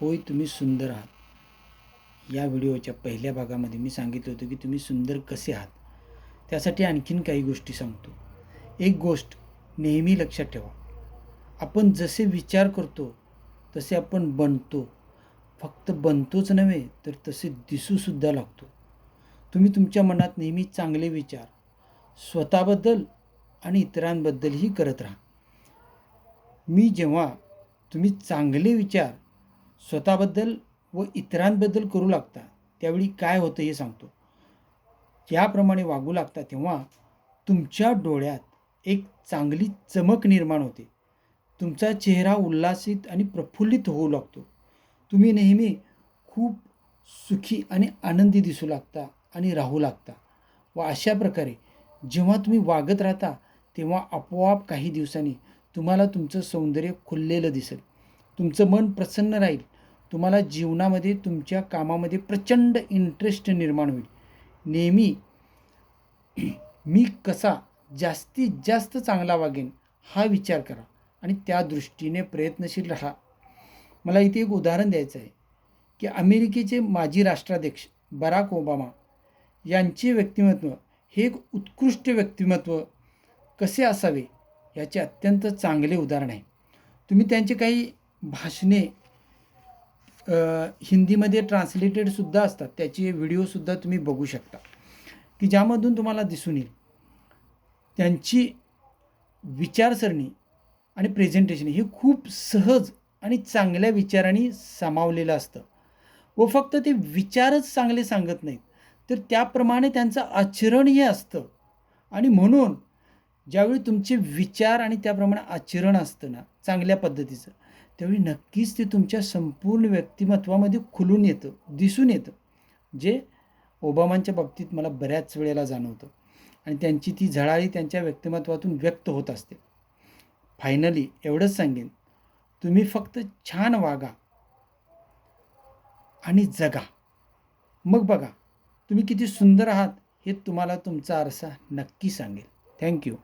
होय तुम्ही सुंदर आहात. या व्हिडिओच्या पहिल्या भागामध्ये मी सांगितलं होतं की तुम्ही सुंदर कसे आहात. त्यासाठी आणखीन काही गोष्टी सांगतो. एक गोष्ट नेहमी लक्षात ठेवा. आपण जसे विचार करतो तसे आपण बनतो. फक्त बनतोच नव्हे तर तसे दिसूसुद्धा लागतो. तुम्ही तुमच्या मनात नेहमी चांगले विचार स्वतःबद्दल आणि इतरांबद्दलही करत राहा. मी जेव्हा तुम्ही चांगले विचार स्वतःबद्दल व इतरांबद्दल करू लागता त्यावेळी काय होतं हे सांगतो. ज्याप्रमाणे वागू लागता तेव्हा तुमच्या डोळ्यात एक चांगली चमक निर्माण होते. तुमचा चेहरा उल्हासित आणि प्रफुल्लित होऊ लागतो. तुम्ही नेहमी खूप सुखी आणि आनंदी दिसू लागता आणि राहू लागता. व अशा प्रकारे जेव्हा तुम्ही वागत राहता तेव्हा आपोआप काही दिवसांनी तुम्हाला तुमचं सौंदर्य खुललेलं दिसेल. तुमचं मन प्रसन्न राहील. तुम्हाला जीवनामध्ये तुमच्या कामामध्ये प्रचंड इंटरेस्ट निर्माण होईल. नेहमी मी कसा जास्तीत जास्त चांगला वागेन हा विचार करा आणि त्या दृष्टीने प्रयत्नशील राहा. मला इथे एक उदाहरण द्यायचं आहे की अमेरिकेचे माजी राष्ट्राध्यक्ष बराक ओबामा यांचे व्यक्तिमत्व हे एक उत्कृष्ट व्यक्तिमत्व कसे असावे याचे अत्यंत चांगले उदाहरण आहे. तुम्ही त्यांचे काही भाषणे हिंदीमध्ये ट्रान्सलेटेडसुद्धा असतात. त्याचे व्हिडिओसुद्धा तुम्ही बघू शकता. की ज्यामधून तुम्हाला दिसून येईल. त्यांची विचारसरणी आणि प्रेझेंटेशन हे खूप सहज आणि चांगल्या विचारांनी सामावलेलं असतं. व फक्त ते विचारच चांगले सांगत नाहीत. तर त्याप्रमाणे त्यांचं आचरणही असतं. आणि म्हणून ज्यावेळी तुमचे विचार आणि त्याप्रमाणे आचरण असतं ना चांगल्या पद्धतीचं त्यावेळी नक्कीच ते तुमच्या संपूर्ण व्यक्तिमत्वामध्ये खुलून येतं दिसून येतं जे ओबामांच्या बाबतीत मला बऱ्याच वेळेला जाणवतं. आणि त्यांची ती झळाळी त्यांच्या व्यक्तिमत्वातून व्यक्त होत असते. फायनली एवढंच सांगेन तुम्ही फक्त छान वागा आणि जगा. मग बघा तुम्ही किती सुंदर आहात हे तुम्हाला तुमचा आरसा नक्की सांगेल. थँक्यू